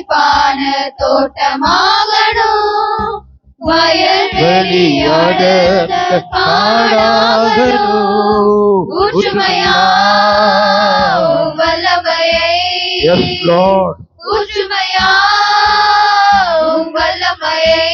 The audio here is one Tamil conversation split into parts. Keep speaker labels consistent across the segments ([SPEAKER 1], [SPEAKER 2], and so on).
[SPEAKER 1] செழிப்பான தோட்டமாகணும். வயல்
[SPEAKER 2] வெளியாத காடாகணும்.
[SPEAKER 1] ஊற்றுமையா வல்லமையை. ஊற்றுமையா வல்லமையை.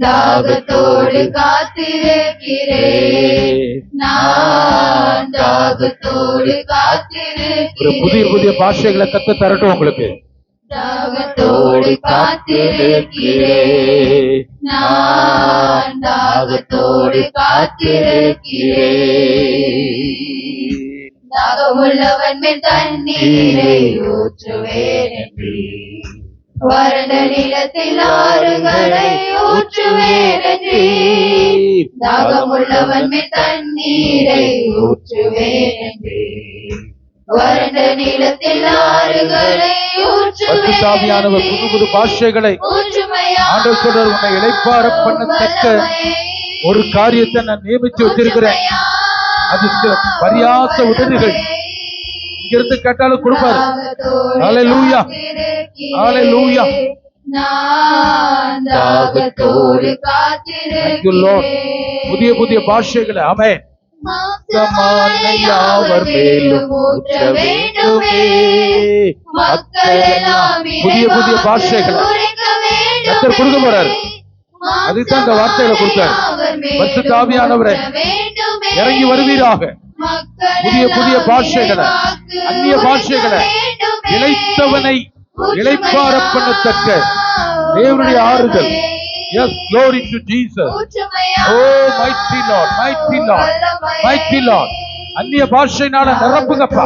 [SPEAKER 1] தாகத்தோடு காத்திருக்கிறேன். நான் தாகத்தோடு காத்திருக்கிறேன்.
[SPEAKER 2] புதிய புதிய பாஷைகளை கத்து தரட்டும் உங்களுக்கு.
[SPEAKER 1] தாகத்தோடு காத்திருக்கிறேன். நான் தாகத்தோடு காத்திருக்கிறேன். தாகமுள்ளவன் மேல் தண்ணீரை ஊற்றுவேன் என்று. வறண்ட நிலத்தில் ஆறுகளை ஊற்றுவேன் என்று. தாகமுள்ளவன் மேல் தண்ணீரை ஊற்றுவேன் என்று. வறண்ட நிலத்தில் ஆறுகளை ஊற்று
[SPEAKER 2] பரிசுத்தாவியானவர் புது புது பாஷைகளை ஆண்டவர் உன்னை இளைப்பார பண்ணத்தக்க ஒரு காரியத்தை நான் நியமித்து வச்சிருக்கிறேன். அது சில பரியாச உதவிகள். இங்கிருந்து கேட்டாலும் கொடுப்பாரு.
[SPEAKER 1] தாகத்தோடு
[SPEAKER 2] Thank you, Lord. புதிய புதிய பாஷைகளை. அமே
[SPEAKER 1] மாம்சமான யாவர் மேலும் ஊற்ற வேண்டுமே.
[SPEAKER 2] புதிய புதிய பாஷைகளை கர்த்தர் கொடுக்க போறாரு அதுதான் இந்த வார்த்தைகளை கொடுத்தாரு. பரிசுத்த ஆவியானவரே, இறங்கி வருவீராக. புதிய புதிய பாஷைகளை அந்நிய பாஷைகளை இளைத்தவனை இளைப்பார பண்ணத்தக்க தேவனுடைய ஆறுதல். Yes glory to Jesus. oh mighty lord mighty lord mighty lord அந்நிய பாஷையினால நிரப்புங்கப்பா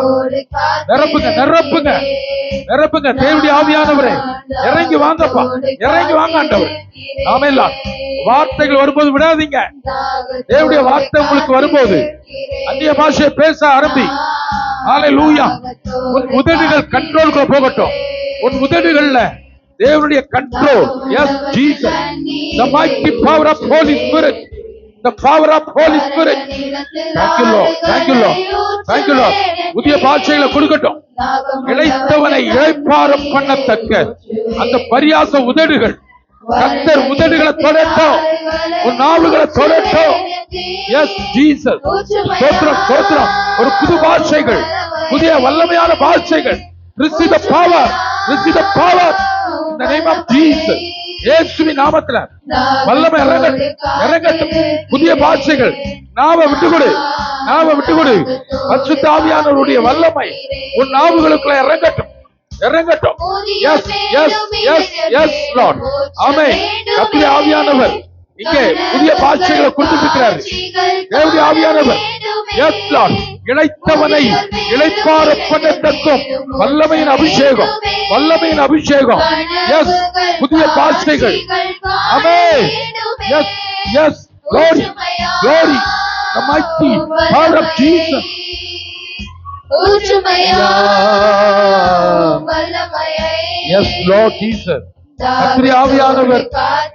[SPEAKER 2] நிரப்புங்க நிரப்புங்க நிரப்புங்க தேவனுடைய ஆவியானவரே இறங்கி வாங்கப்பா இறங்கி வாங்க ஆண்டவர் நாம எல்லாம் வார்த்தைகள் வரும்போது விடாதீங்க தேவனுடைய வார்த்தை உங்களுக்கு வரும்போது அந்நிய பாஷையை பேச ஆரம்பி ஹalleluya உன் உதடுகள் கண்ட்ரோலுக்குள்ள போகட்டும் உன் உதடுகள்ல தேவனுடைய control yes Jesus the mighty power of holy spirit. The power of holy spirit. thank you lord. thank you lord. thank you lord. புதிய பாஷைகளை கொடுக்கட்டும். இளைத்தவனை இழைப்பாரம் பண்ணத்தக்க அந்த பரியாச உதடுகள். கத்தர் உதடுகளை தொடட்டும். உன் நாவுகளை தொடட்டும். எஸ் ஜீசஸ் சோத்திரம் சோத்திரம் ஒரு புது பாஷைகள் புதிய வல்லமையான receive the power. Receive the power. In the name of Jesus. இயேசுவின் நாமத்துல வல்லமை இறங்கட்டும் இறங்கட்டும். புதிய பாஷைகள். நாம விட்டு கொடு நாம விட்டு கொடு பரிசுத்த ஆவியானவருடைய வல்லமை உன் நாவுகளுக்குள்ள இறங்கட்டும். இறங்கட்டும். Yes yes yes yes lord ஆமே கத்திரி ஆவியானவர். இங்கே புதிய பாஷைகளை இருக்கிறார் தேவடி ஆவியானவர். எஸ் லார்ட் இழைத்தவனை இழைப்பார பண்ணத்தக்கும் வல்லமையின் அபிஷேகம் வல்லமையின் அபிஷேகம். எஸ் புதிய பாஷைகள் ஆமே. Yes yes glory glory. The mighty power of Jesus. Yes Jesus கத்திரி ஆவியானவர்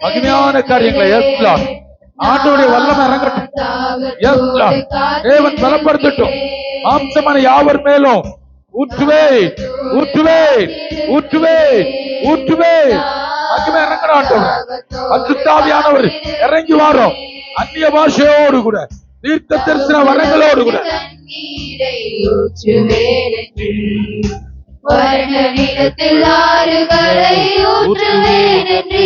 [SPEAKER 2] மகிமையான காரியங்களை எஸ் லார்ட் ஆண்டோடைய வல்லமை இறங்கட்டும். தேவன் பலப்படுத்தட்டும். மாம்சமான யாவர் மேலும்? ஊற்றுவே ஊற்றுவே ஊற்றுவே ஊற்றுவே. மகிமை இறங்கணும் ஆண்டவர் பரிசுத்தாவியானவர் இறங்கி வாரோம். அந்நிய பாஷையோடு கூட தீர்க்க தரிசன வரங்களோடு கூட.
[SPEAKER 1] வர்ணனிடத்தில் ஆறுகளை ஊற்றுவேன் என்று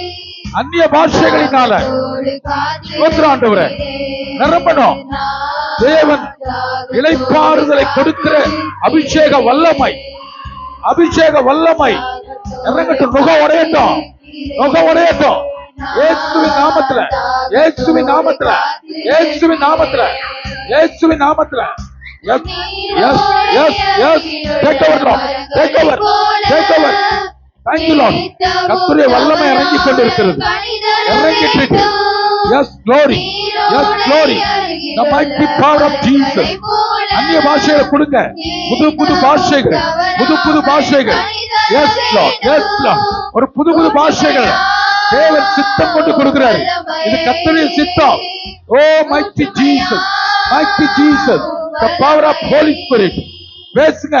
[SPEAKER 2] அந்நிய பாஷைகளினால. ஸ்தோத்திரம் நிரம்பணும் தேவன் இலைப்பாறுதலை கொடுக்கிற அபிஷேக வல்லமை. அபிஷேக வல்லமை. இறங்கட்டும் நுக உடையட்டும். நுக உடையட்டும். ஏசுவின் நாமத்துல ஏசுவின் நாமத்துல ஏசுவின் நாமத்துல ஏசுவின் நாமத்துல. Yes yes yes yes take over take over take over thank you lord கர்த்தருடைய வல்லமை இறங்கி கொண்டிருக்கிறது இறங்கிட்டு yes glory yes glory
[SPEAKER 1] The mighty power of Jesus. அந்நிய பாஷைகளை கொடுங்க. புது புது பாஷைகள். புது புது பாஷைகள். எஸ் எஸ் ஒரு புது புது பாஷைகள் தேவன் சித்தம் கொண்டு கொடுக்கிறாரு. இது கத்தருடைய சித்தம். ஓ mighty Jesus mighty Jesus the power of holy spirit. பேசுங்க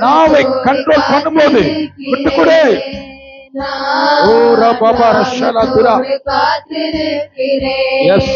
[SPEAKER 1] நாவை கண்ட்ரோல் பண்ணும்போது விட்டு கொடு ஓ ரபா ரஷலா துரா எஸ்